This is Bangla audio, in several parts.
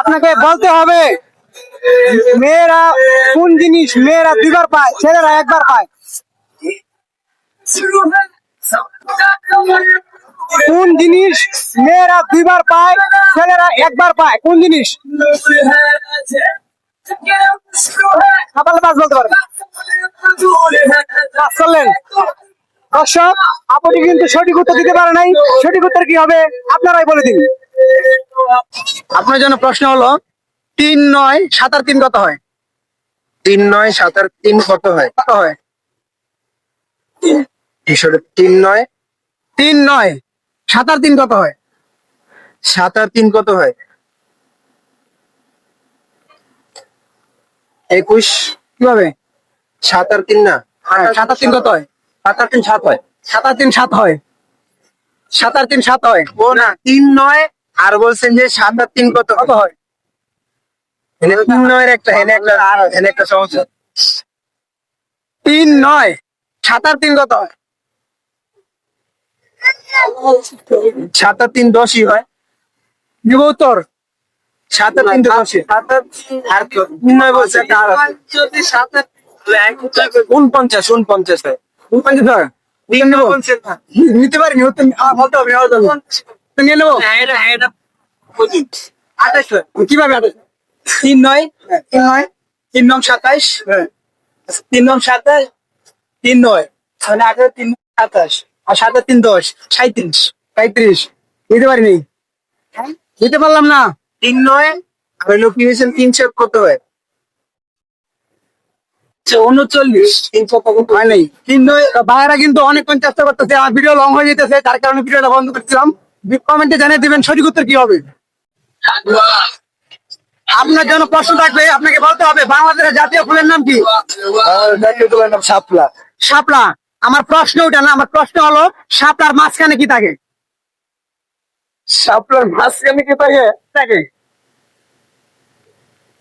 আপনাকে বলতে হবে, মেয়েরা কোন জিনিস মেয়েরা দুইবার পায়, ছেলেরা একবার পায়? কোন জিনিস মেয়েরা দুইবার পায়, ছেলেরা একবার পায়? কোন জিনিস? বলতে দর্শক, আপনি কিন্তু সঠিক উত্তর দিতে পারে নাই। সঠিক উত্তর কি হবে? আপনারাই বলে দিন। আপনার জন্য প্রশ্ন হলো তিন নয় সাতার তিন কত হয়? তিন নয় সাতার তিন কত হয়? কত হয়? তিন নয়। তিন নয় সাতার তিন কত হয়? সাতার তিন কত হয়? একুশ। কীভাবে? সাতার তিন না? হ্যাঁ, সাতার তিন কত হয়? সাত সাতার তিন সাত হয়। সাতার তিন সাত হয়। সাতার তিন সাত হয়। ও না তিন নয় আর বলছেন যে সাতার তিন কত কত হয় তিন নয়ের একটা এনে একটা আর এনে একটা সমস্যা। তিন নয় সাতার তিন কত হয়? সাতার তিন দশই হয়। দিব উত্তর সাতার তিন দশই। সাতার আর? তিন নয় বলছে আর। যদি সাতার উনপঞ্চাশ উনপঞ্চাশ হয়। পঞ্চাশ হয়। নিতে পারিনি বলতে হবে নিয়ে নেব? আঠাশ কীভাবে আঠাশ? তিন নয়। তিন নয়? তিন নং সাতাইশ তিন নং সাতাশ তিন নয়। আঠারো তিন সাতাশ। আর সাতাশ তিন দশ। সাঁত্রিশ সাঁত্রিশ নিতে পারিনি। নিতে পারলাম না। তিন নয়। আর হইল কি হয়েছেন তিন চার কত হয়। উনচল্লিশ। তিনশো হয় নাই। তিন নয় ভাইয়েরা কিন্তু অনেকক্ষণ চেষ্টা করতেছে। আমার ভিডিও লং হয়ে যেতেছে। তার কারণে ভিডিওটা বন্ধ করছিলাম। কমেন্টে জানিয়ে দিবেন সঠিক উত্তর কি হবে। আপনার জন্য প্রশ্ন থাকবে আপনাকে বলতে হবে বাংলাদেশের জাতীয় ফুলের নাম কি? নাম শাপলা। শাপলা। আমার প্রশ্ন ওটা না আমার প্রশ্ন হলো শাপলার মাঝখানে কি থাকে? শাপলার মাঝখানে কি থাকে? থাকে।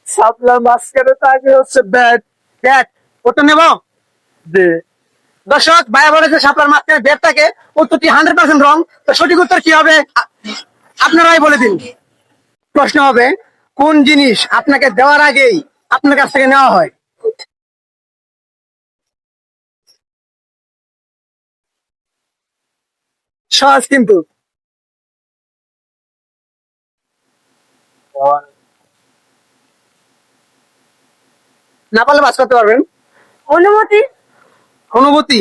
শাপলার মাঝখানে থাকে হচ্ছে ব্যাট। ব্যাট। ওটা নেব? দর্শক, ভাইয়া বলেছে শাপলার মাঝখানে ব্যাট থাকে, উত্তরটি হান্ড্রেড পার্সেন্ট রং তো সঠিক উত্তর কি হবে? আপনারাই বলে দিন। প্রশ্ন হবে, কোন জিনিস আপনাকে দেওয়ার আগেই আপনার কাছ থেকে নেওয়া হয়? সহজ কিন্তু। না পারলে বাস করতে পারবেন। অনুমতি অনুভূতি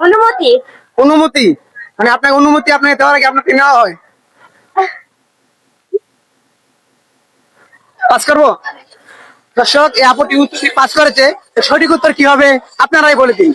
অনুমতি? অনুমতি? মানে আপনার অনুমতি আপনাকে দেওয়ার আগে আপনাকে নেওয়া হয়? পাস করব? দর্শক এই আপত্তি উত্তরটি পাস করেছে। সঠিক উত্তর কি হবে? আপনারাই বলে দিন।